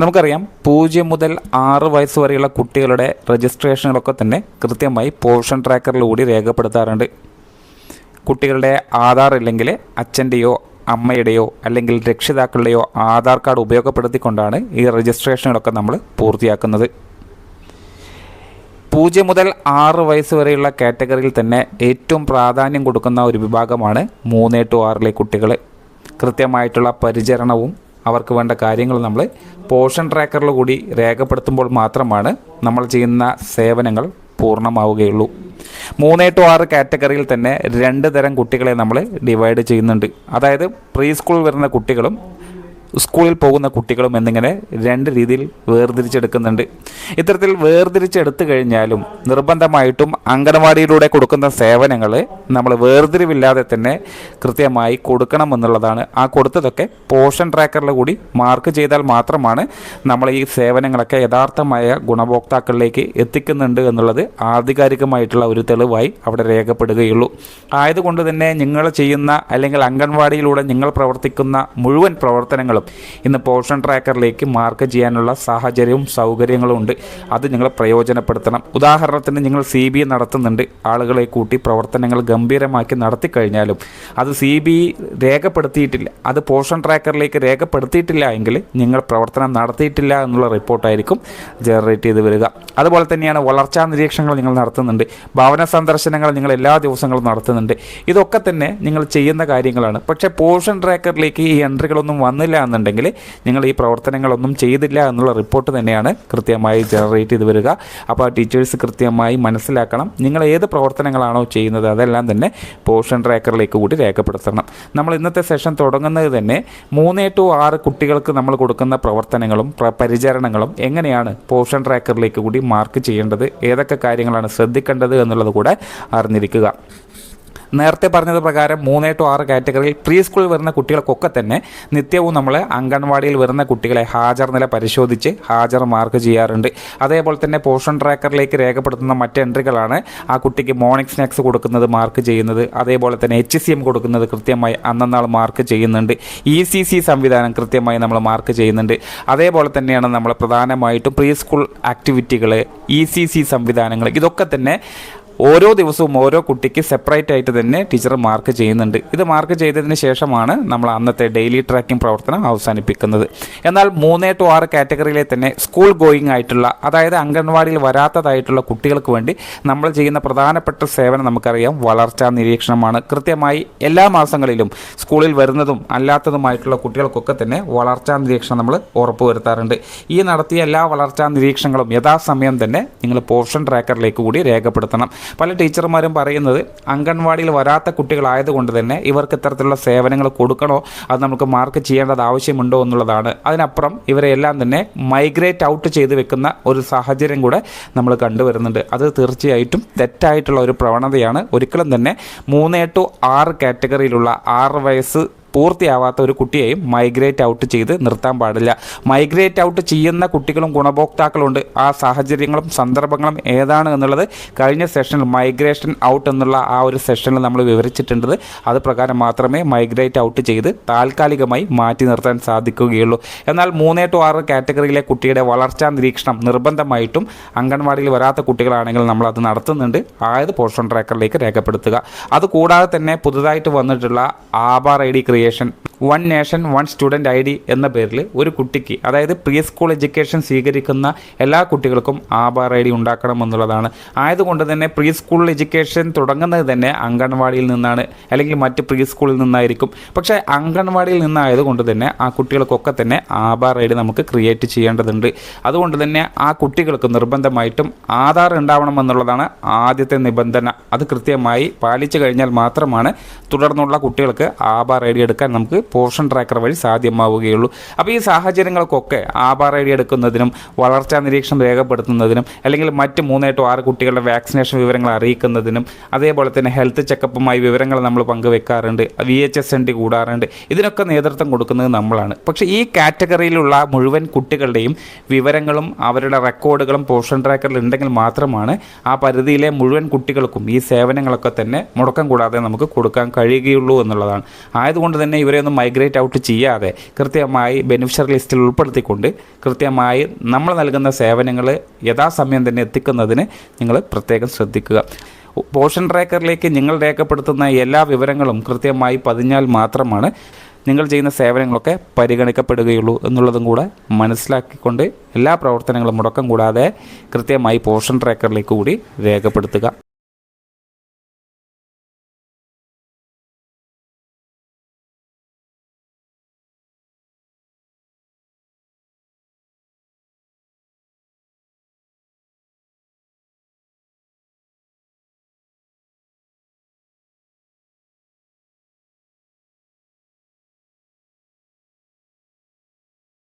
നമുക്കറിയാം പൂജ്യം മുതൽ ആറ് വയസ്സ് വരെയുള്ള കുട്ടികളുടെ രജിസ്ട്രേഷനുകളൊക്കെ തന്നെ കൃത്യമായി പോഷൻ ട്രാക്കറിലൂടെ രേഖപ്പെടുത്താറുണ്ട്. കുട്ടികളുടെ ആധാർ ഇല്ലെങ്കിൽ അച്ഛന്റെയോ അമ്മയുടെയോ അല്ലെങ്കിൽ രക്ഷിതാക്കളുടെയോ ആധാർ കാർഡ് ഉപയോഗപ്പെടുത്തിക്കൊണ്ടാണ് ഈ രജിസ്ട്രേഷനുകളൊക്കെ നമ്മൾ പൂർത്തിയാക്കുന്നത്. പൂജ്യം മുതൽ ആറ് വയസ്സ് വരെയുള്ള കാറ്റഗറിയിൽ തന്നെ ഏറ്റവും പ്രാധാന്യം കൊടുക്കുന്ന ഒരു വിഭാഗമാണ് മൂന്ന് ടു ആറിലെ കുട്ടികൾ കൃത്യമായിട്ടുള്ള പരിചരണവും അവർക്ക് വേണ്ട കാര്യങ്ങൾ നമ്മൾ പോഷൻ ട്രാക്കറിൽ കൂടി രേഖപ്പെടുത്തുമ്പോൾ മാത്രമാണ് നമ്മൾ ചെയ്യുന്ന സേവനങ്ങൾ പൂർണമാവുകയുള്ളൂ. മൂന്ന് ടു ആറ് കാറ്റഗറിയിൽ തന്നെ രണ്ട് തരം കുട്ടികളെ നമ്മൾ ഡിവൈഡ് ചെയ്യുന്നുണ്ട്. അതായത് പ്രീ സ്കൂൾ വരുന്ന കുട്ടികളും സ്കൂളിൽ പോകുന്ന കുട്ടികളും എന്നിങ്ങനെ രണ്ട് രീതിയിൽ വേർതിരിച്ചെടുക്കുന്നുണ്ട്. ഇത്തരത്തിൽ വേർതിരിച്ചെടുത്തു കഴിഞ്ഞാലും നിർബന്ധമായിട്ടും അംഗനവാടിയിലൂടെ കൊടുക്കുന്ന സേവനങ്ങൾ നമ്മൾ വേർതിരിവില്ലാതെ തന്നെ കൃത്യമായി കൊടുക്കണം എന്നുള്ളതാണ്. ആ കൊടുത്തതൊക്കെ പോഷൻ ട്രാക്കറിൽ കൂടി മാർക്ക് ചെയ്താൽ മാത്രമാണ് നമ്മൾ ഈ സേവനങ്ങളൊക്കെ യഥാർത്ഥമായ ഗുണഭോക്താക്കളിലേക്ക് എത്തിക്കുന്നുണ്ട് എന്നുള്ളത് ആധികാരികമായിട്ടുള്ള ഒരു തെളിവായി അവിടെ രേഖപ്പെടുകയുള്ളൂ. ആയതുകൊണ്ട് തന്നെ നിങ്ങൾ ചെയ്യുന്ന അല്ലെങ്കിൽ അംഗൻവാടിയിലൂടെ നിങ്ങൾ പ്രവർത്തിക്കുന്ന മുഴുവൻ പ്രവർത്തനങ്ങളും ഇന്ന് പോഷൻ ട്രാക്കറിലേക്ക് മാർക്ക് ചെയ്യാനുള്ള സാഹചര്യവും സൗകര്യങ്ങളും ഉണ്ട്. അത് നിങ്ങൾ പ്രയോജനപ്പെടുത്തണം. ഉദാഹരണത്തിന് നിങ്ങൾ സി ബി നടത്തുന്നുണ്ട്. ആളുകളെ കൂട്ടി പ്രവർത്തനങ്ങൾ ഗംഭീരമാക്കി നടത്തി കഴിഞ്ഞാലും അത് സി ബി രേഖപ്പെടുത്തിയിട്ടില്ല. അത് പോഷൻ ട്രാക്കറിലേക്ക് രേഖപ്പെടുത്തിയിട്ടില്ല എങ്കിൽ നിങ്ങൾ പ്രവർത്തനം നടത്തിയിട്ടില്ല എന്നുള്ള റിപ്പോർട്ടായിരിക്കും ജനറേറ്റ് ചെയ്ത് വരിക. അതുപോലെ തന്നെയാണ് വളർച്ചാ നിരീക്ഷണങ്ങൾ നിങ്ങൾ നടത്തുന്നുണ്ട്. ഭവന സന്ദർശനങ്ങൾ നിങ്ങൾ എല്ലാ ദിവസങ്ങളും നടത്തുന്നുണ്ട്. ഇതൊക്കെ തന്നെ നിങ്ങൾ ചെയ്യുന്ന കാര്യങ്ങളാണ്. പക്ഷേ പോഷൻ ട്രാക്കറിലേക്ക് ഈ എൻട്രികളൊന്നും വന്നില്ല എന്നുണ്ടെങ്കിൽ നിങ്ങൾ ഈ പ്രവർത്തനങ്ങളൊന്നും ചെയ്തില്ല എന്നുള്ള റിപ്പോർട്ട് തന്നെയാണ് കൃത്യമായി ജനറേറ്റ് ചെയ്ത് വരിക. അപ്പോൾ ടീച്ചേഴ്സ് കൃത്യമായി മനസ്സിലാക്കണം. നിങ്ങൾ ഏത് പ്രവർത്തനങ്ങളാണോ ചെയ്യുന്നത് അതെല്ലാം തന്നെ പോഷൻ ട്രാക്കറിലേക്ക് കൂടി രേഖപ്പെടുത്തണം. നമ്മൾ ഇന്നത്തെ സെഷൻ തുടങ്ങുന്നത് തന്നെ മൂന്ന് ടു ആറ് കുട്ടികൾക്ക് നമ്മൾ കൊടുക്കുന്ന പ്രവർത്തനങ്ങളും പരിചരണങ്ങളും എങ്ങനെയാണ് പോഷൻ ട്രാക്കറിലേക്ക് കൂടി മാർക്ക് ചെയ്യേണ്ടത്? ഏതൊക്കെ കാര്യങ്ങളാണ് ശ്രദ്ധിക്കേണ്ടത് എന്നുള്ളത് കൂടെ അറിഞ്ഞിരിക്കുക. നേരത്തെ പറഞ്ഞത് പ്രകാരം മൂന്ന് ടു ആറ് കാറ്റഗറിയിൽ പ്രീ സ്കൂളിൽ വരുന്ന കുട്ടികൾക്കൊക്കെ തന്നെ നിത്യവും നമ്മൾ അംഗൻവാടിയിൽ വരുന്ന കുട്ടികളെ ഹാജർ നില പരിശോധിച്ച് ഹാജർ മാർക്ക് ചെയ്യാറുണ്ട്. അതേപോലെ തന്നെ പോഷൻ ട്രാക്കറിലേക്ക് രേഖപ്പെടുത്തുന്ന മറ്റ് എൻട്രികളാണ് ആ കുട്ടിക്ക് മോർണിംഗ് സ്നാക്സ് കൊടുക്കുന്നത് മാർക്ക് ചെയ്യുന്നത്. അതേപോലെ തന്നെ എച്ച് സി എം കൊടുക്കുന്നത് കൃത്യമായി അന്നന്നാൾ മാർക്ക് ചെയ്യുന്നുണ്ട്. ഇ സി സി സംവിധാനം കൃത്യമായി നമ്മൾ മാർക്ക് ചെയ്യുന്നുണ്ട്. അതേപോലെ തന്നെയാണ് നമ്മൾ പ്രധാനമായിട്ടും പ്രീ സ്കൂൾ ആക്ടിവിറ്റികൾ ഇ സി സി സംവിധാനങ്ങൾ ഇതൊക്കെ തന്നെ ഓരോ ദിവസവും ഓരോ കുട്ടിക്ക് സെപ്പറേറ്റ് ആയിട്ട് തന്നെ ടീച്ചർ മാർക്ക് ചെയ്യുന്നുണ്ട്. ഇത് മാർക്ക് ചെയ്തതിന് ശേഷമാണ് നമ്മൾ അന്നത്തെ ഡെയിലി ട്രാക്കിംഗ് പ്രവർത്തനം അവസാനിപ്പിക്കുന്നത്. എന്നാൽ മൂന്ന് ടു ആറ് കാറ്റഗറിയിലെ തന്നെ സ്കൂൾ ഗോയിങ് ആയിട്ടുള്ള അതായത് അംഗൻവാടിയിൽ വരാത്തതായിട്ടുള്ള കുട്ടികൾക്ക് വേണ്ടി നമ്മൾ ചെയ്യുന്ന പ്രധാനപ്പെട്ട സേവനം നമുക്കറിയാം വളർച്ചാ നിരീക്ഷണമാണ്. കൃത്യമായി എല്ലാ മാസങ്ങളിലും സ്കൂളിൽ വരുന്നതും അല്ലാത്തതുമായിട്ടുള്ള കുട്ടികൾക്കൊക്കെ തന്നെ വളർച്ചാ നിരീക്ഷണം നമ്മൾ ഉറപ്പുവരുത്താറുണ്ട് ഈ നടത്തിയ എല്ലാ വളർച്ചാ നിരീക്ഷണങ്ങളും യഥാസമയം തന്നെ നിങ്ങൾ പോർഷൻ ട്രാക്കറിലേക്ക് കൂടി രേഖപ്പെടുത്തണം. പല ടീച്ചർമാരും പറയുന്നത് അംഗൻവാടിയിൽ വരാത്ത കുട്ടികളായതുകൊണ്ട് തന്നെ ഇവർക്ക് ഇത്തരത്തിലുള്ള സേവനങ്ങൾ കൊടുക്കണോ? അത് നമുക്ക് മാർക്ക് ചെയ്യേണ്ടത് ആവശ്യമുണ്ടോ എന്നുള്ളതാണ്. അതിനപ്പുറം ഇവരെ എല്ലാം തന്നെ മൈഗ്രേറ്റ് ഔട്ട് ചെയ്ത് വെക്കുന്ന ഒരു സാഹചര്യം കൂടെ നമ്മൾ കണ്ടുവരുന്നുണ്ട്. അത് തീർച്ചയായിട്ടും തെറ്റായിട്ടുള്ള ഒരു പ്രവണതയാണ്. ഒരിക്കലും തന്നെ മൂന്ന് ടു ആറ് കാറ്റഗറിയിലുള്ള ആറ് വയസ്സ് പൂർത്തിയാവാത്ത ഒരു കുട്ടിയെയും മൈഗ്രേറ്റ് ഔട്ട് ചെയ്ത് നിർത്താൻ പാടില്ല. മൈഗ്രേറ്റ് ഔട്ട് ചെയ്യുന്ന കുട്ടികളും ഗുണഭോക്താക്കളുണ്ട്. ആ സാഹചര്യങ്ങളും സന്ദർഭങ്ങളും ഏതാണ് എന്നുള്ളത് കഴിഞ്ഞ സെഷനിൽ മൈഗ്രേഷൻ ഔട്ട് എന്നുള്ള ആ ഒരു സെഷനിൽ നമ്മൾ വിവരിച്ചിട്ടുണ്ട്. അത് പ്രകാരം മാത്രമേ മൈഗ്രേറ്റ് ഔട്ട് ചെയ്ത് താൽക്കാലികമായി മാറ്റി നിർത്താൻ സാധിക്കുകയുള്ളൂ. എന്നാൽ മൂന്നേ ടു ആറ് കാറ്റഗറിയിലെ കുട്ടിയുടെ വളർച്ചാ നിരീക്ഷണം നിർബന്ധമായിട്ടും അംഗൻവാടിയിൽ വരാത്ത കുട്ടികളാണെങ്കിൽ നമ്മൾ അത് നടത്തുന്നുണ്ട്. ആയത് പോഷൻ ട്രാക്കറിലേക്ക് രേഖപ്പെടുത്തുക. അതുകൂടാതെ തന്നെ പുതുതായിട്ട് വന്നിട്ടുള്ള Aadhaar I D creation one nation one student I D എന്ന പേരിൽ ഒരു കുട്ടിക്ക് അതായത് പ്രീ സ്കൂൾ എഡ്യൂക്കേഷൻ സ്വീകരിക്കുന്ന എല്ലാ കുട്ടികൾക്കും ആധാർ ഐ ഡി ഉണ്ടാക്കണം എന്നുള്ളതാണ്. ആയതുകൊണ്ട് തന്നെ പ്രീ സ്കൂൾ എഡ്യൂക്കേഷൻ തുടങ്ങുന്നത് തന്നെ അംഗൻവാടിയിൽ നിന്നാണ് അല്ലെങ്കിൽ മറ്റ് പ്രീ സ്കൂളിൽ നിന്നായിരിക്കും. പക്ഷേ അംഗൻവാടിയിൽ നിന്നായതുകൊണ്ട് തന്നെ ആ കുട്ടികൾക്കൊക്കെ തന്നെ ആധാർ ഐ ഡി നമുക്ക് ക്രിയേറ്റ് ചെയ്യേണ്ടതുണ്ട്. അതുകൊണ്ട് തന്നെ ആ കുട്ടികൾക്ക് നിർബന്ധമായിട്ടും ആധാർ ഉണ്ടാവണം എന്നുള്ളതാണ് ആദ്യത്തെ നിബന്ധന. അത് കൃത്യമായി പാലിച്ചു കഴിഞ്ഞാൽ മാത്രമാണ് തുടർന്നുള്ള കുട്ടികൾക്ക് ആധാർ ഐ ഡി എടുക്കാൻ നമുക്ക് പോർഷൻ ട്രാക്കർ വഴി സാധ്യമാവുകയുള്ളൂ. അപ്പോൾ ഈ സാഹചര്യങ്ങൾക്കൊക്കെ ആധാർ ഐ ഡി എടുക്കുന്നതിനും വളർച്ചാ നിരീക്ഷണം രേഖപ്പെടുത്തുന്നതിനും അല്ലെങ്കിൽ മറ്റ് മൂന്നായിട്ടോ ആറ് കുട്ടികളുടെ വാക്സിനേഷൻ വിവരങ്ങൾ അറിയിക്കുന്നതിനും അതേപോലെ തന്നെ ഹെൽത്ത് ചെക്കപ്പുമായി വിവരങ്ങൾ നമ്മൾ പങ്കുവെക്കാറുണ്ട് V H S N D കൂടാറുണ്ട്. ഇതിനൊക്കെ നേതൃത്വം കൊടുക്കുന്നത് നമ്മളാണ്. പക്ഷേ ഈ കാറ്റഗറിയിലുള്ള മുഴുവൻ കുട്ടികളുടെയും വിവരങ്ങളും അവരുടെ റെക്കോർഡുകളും പോർഷൻ ട്രാക്കറിൽ ഉണ്ടെങ്കിൽ മാത്രമാണ് ആ പരിധിയിലെ മുഴുവൻ കുട്ടികൾക്കും ഈ സേവനങ്ങളൊക്കെ തന്നെ മുടക്കം കൂടാതെ നമുക്ക് കൊടുക്കാൻ കഴിയുകയുള്ളൂ എന്നുള്ളതാണ്. ആയതുകൊണ്ട് തന്നെ ഇവരെ മൈഗ്രേറ്റ് ഔട്ട് ചെയ്യാതെ കൃത്യമായി ബെനിഫിഷ്യറി ലിസ്റ്റിൽ ഉൾപ്പെടുത്തിക്കൊണ്ട് കൃത്യമായി നമ്മൾ നൽകുന്ന സേവനങ്ങൾ യഥാസമയം തന്നെ എത്തിക്കുന്നതിന് നിങ്ങൾ പ്രത്യേകം ശ്രദ്ധിക്കുക. പോഷൻ ട്രാക്കറിലേക്ക് നിങ്ങൾ രേഖപ്പെടുത്തുന്ന എല്ലാ വിവരങ്ങളും കൃത്യമായി പതിഞ്ഞാൽ മാത്രമാണ് നിങ്ങൾ ചെയ്യുന്ന സേവനങ്ങളൊക്കെ പരിഗണിക്കപ്പെടുകയുള്ളൂ എന്നുള്ളതും കൂടെ മനസ്സിലാക്കിക്കൊണ്ട് എല്ലാ പ്രവർത്തനങ്ങളും മുടക്കം കൂടാതെ കൃത്യമായി പോഷൻ ട്രാക്കറിലേക്ക് കൂടി രേഖപ്പെടുത്തുക.